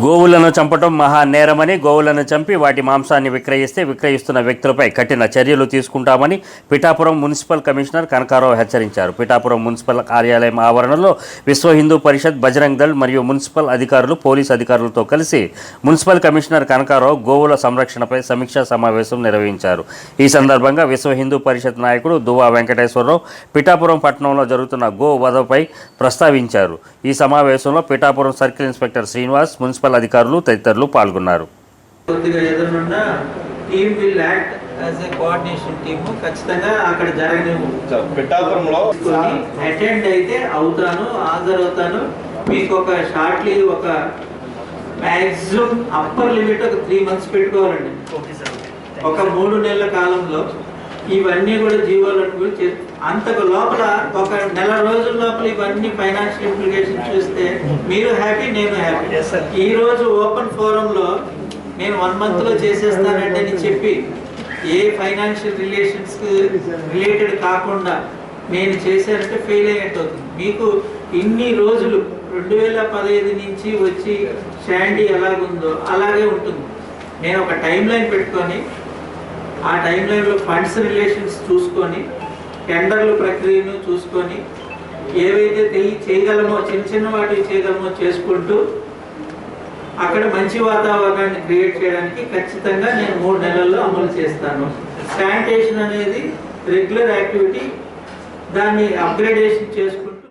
గోవులను చంపటం మహా నేరమని గోవులను చంపి వాటి మాంసాన్ని విక్రయిస్తే విక్రయిస్తున్న వ్యక్తులపై కఠిన చర్యలు తీసుకుంటామని పిఠాపురం మున్సిపల్ కమిషనర్ కనకారావు హెచ్చరించారు. పిఠాపురం మున్సిపల్ కార్యాలయం ఆవరణలో విశ్వ హిందూ పరిషత్ బజరంగ్ దళ్ మరియు మున్సిపల్ అధికారులు పోలీస్ అధికారులతో కలిసి మున్సిపల్ కమిషనర్ కనకారావు గోవుల సంరక్షణపై సమీక్షా సమావేశం నిర్వహించారు. ఈ సందర్భంగా విశ్వ హిందూ పరిషత్ నాయకుడు దువా వెంకటేశ్వరరావు పిఠాపురం పట్టణంలో జరుగుతున్న గో వధపై ప్రస్తావించారు. ఈ సమావేశంలో Pithapuram circle inspector Srinivas municipal అధికారులు తదితరులు పాల్గొన్నారు. కొద్దిగా ఏదైనా team will act as a coordination team. ఖచ్చితంగా అక్కడ జరగనివ్వు పిఠాపురంలో అటెండ్ అయితే అవుతాను హాజరవుతాను. మీకు ఒక షార్ట్లీ ఒక మ్యాక్సిమం అప్పర్ లిమిట్ ఒక త్రీ మంత్స్ పెట్టుకోవాలండి. ఒక మూడు నెలల కాలంలో ఇవన్నీ కూడా జీవోలను కూడా చే- అంతకు లోపల ఒక నెల రోజుల లోపల ఇవన్నీ ఫైనాన్షియల్ ఇంప్లికేషన్ చూస్తే మీరు హ్యాపీ నేను హ్యాపీ ఈ రోజు ఓపెన్ ఫోరం లో నేను వన్ మంత్లో చేసేస్తానంటే అని చెప్పి ఏ ఫైనాన్షియల్ రిలేషన్స్ రిలేటెడ్ కాకుండా నేను చేశానంటే ఫెయిల్ అయ్యేట్టు అవుతుంది మీకు ఇన్ని రోజులు రెండు వేల పదహైదు నుంచి వచ్చి షాండీ ఎలాగుందో అలాగే ఉంటుంది. నేను ఒక టైం లైన్ పెట్టుకొని ఆ టైం లైన్లో ఫండ్స్ రిలేషన్స్ చూసుకొని టెండర్ల ప్రక్రియను చూసుకొని ఏవైతే తెలియ చేయగలమో చిన్న చిన్న వాటికి చేయగలమో చేసుకుంటూ అక్కడ మంచి వాతావరణాన్ని క్రియేట్ చేయడానికి ఖచ్చితంగా నేను మూడు నెలల్లో అమలు చేస్తాను. శానిటేషన్ అనేది రెగ్యులర్ యాక్టివిటీ దాన్ని అప్గ్రేడేషన్ చేసుకుంటూ